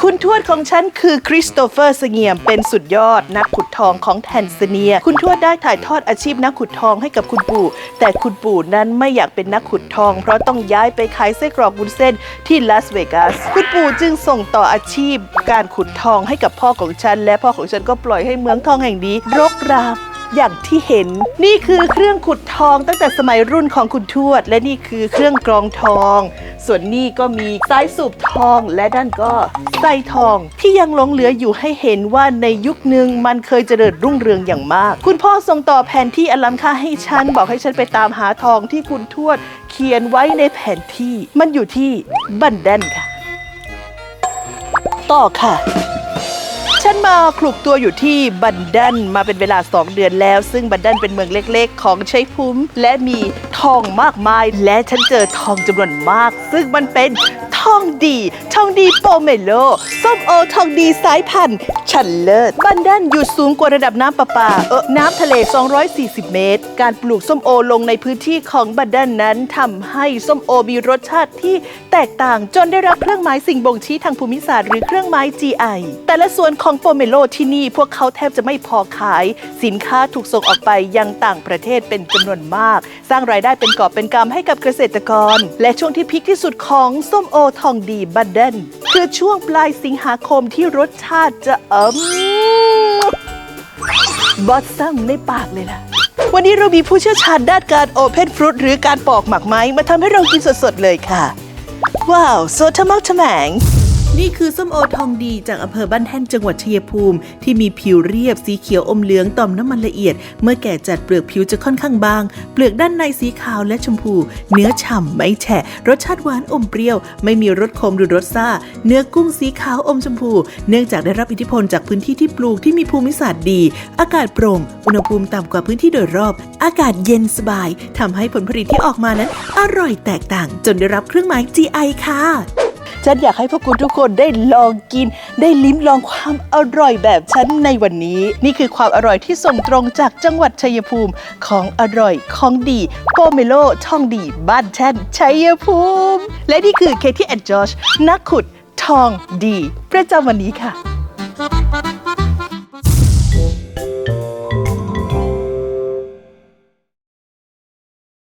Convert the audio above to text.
คุณทวดของฉันคือคริสโตเฟอร์สเงียมเป็นสุดยอดนักขุดทองของแทนซาเนีย คุณทวดได้ถ่ายทอดอาชีพนักขุดทองให้กับคุณปู่ แต่คุณปู่นั้นไม่อยากเป็นนักขุดทอง เพราะต้องย้ายไปขายไส้กรอกบุนเส้นที่ลาสเวกัส คุณปู่จึงส่งต่ออาชีพ การขุดทองให้กับพ่อของฉัน และพ่อของฉันก็ปล่อยให้เมืองทองแห่งนี้รกราก อย่างที่เห็น นี่คือเครื่องขุดทองตั้งแต่สมัยรุ่นของคุณทวด และนี่คือเครื่องกรองทอง ส่วนนี่ก็มีสายสูบทองและด้านก็ไส้ทองที่ยังหลงเหลืออยู่ให้เห็นว่าในยุคหนึ่งมันเคยเจริญรุ่งเรืองอย่างมาก คุณพ่อส่งต่อแผนที่อลัมค่าให้ฉัน บอกให้ฉันไปตามหาทองที่คุณทวด เขียนไว้ในแผนที่ มันอยู่ที่บันแดนค่ะ ต่อค่ะ มาคลุกตัวอยู่ที่บันดันมาเป็นเวลา 2 เดือนแล้ว ซึ่งบันดันเป็นเมืองเล็กๆ ของชัยภูมิ และมีทองมากมาย และฉันเจอทองจำนวนมาก ซึ่งมันเป็น ทองดี ทองดีโปเมโล ส้มโอทองดีสายพันธุ์ชันเลิศบันดันอยู่สูงกว่าระดับน้ำประปา เออน้ำทะเล 240 เมตร การปลูกส้มโอลงในพื้นที่ของบันดันนั้นทำให้ส้มโอมีรสชาติที่แตกต่างจนได้รับเครื่องหมายสิ่งบ่งชี้ทางภูมิศาสตร์หรือเครื่องหมาย GI แต่ละส่วนของโปเมโลที่นี่พวกเขาแทบจะไม่พอขาย สินค้าถูกส่งออกไปยังต่างประเทศเป็นจำนวนมาก สร้างรายได้เป็นกอบเป็นกำให้กับเกษตรกร และช่วงที่พีคที่สุดของส้มโอทองดีบัดเดนคือช่วงปลายสิงหาคมที่รสชาติจะเอิมบอสซัมในปากเลยล่ะ วันนี้เรามีผู้เชี่ยวชาญด้านการโอเพนฟรุตหรือการปอกหมากไม้ มาทำให้เรากินสดๆเลยค่ะ ว้าวโซทมักทแมง นี่คือส้มโอทองดีจากอำเภอบ้านแท่นจังหวัดชัยภูมิ ที่มีผิวเรียบสีเขียวอมเหลืองต่อมน้ำมันละเอียด เมื่อแก่จัดเปลือกผิวจะค่อนข้างบาง เปลือกด้านในสีขาวและชมพู เนื้อฉ่ำไม่แฉะ รสชาติหวานอมเปรี้ยว ไม่มีรสขมหรือรสซ่า เนื้อกุ้งสีขาวอมชมพู เนื่องจากได้รับอิทธิพลจากพื้นที่ที่ปลูกที่มีภูมิศาสตร์ดี อากาศโปร่ง อุณหภูมิต่ำกว่าพื้นที่โดยรอบ อากาศเย็นสบายทำให้ผลผลิตที่ออกมานั้น อร่อยแตกต่าง จนได้รับเครื่องหมาย GI ค่ะ ฉันอยากให้พวกคุณทุกคนได้ลองกิน ได้ลิ้มลองความอร่อยแบบฉันในวันนี้ นี่คือความอร่อยที่ส่งตรงจากจังหวัดชัยภูมิของอร่อยของดีโปเมโลท่องดีบ้านแช่นชัยภูมิ และนี่คือเคที่แอนจอชนักขุดทองดี ประจำวันนี้ค่ะ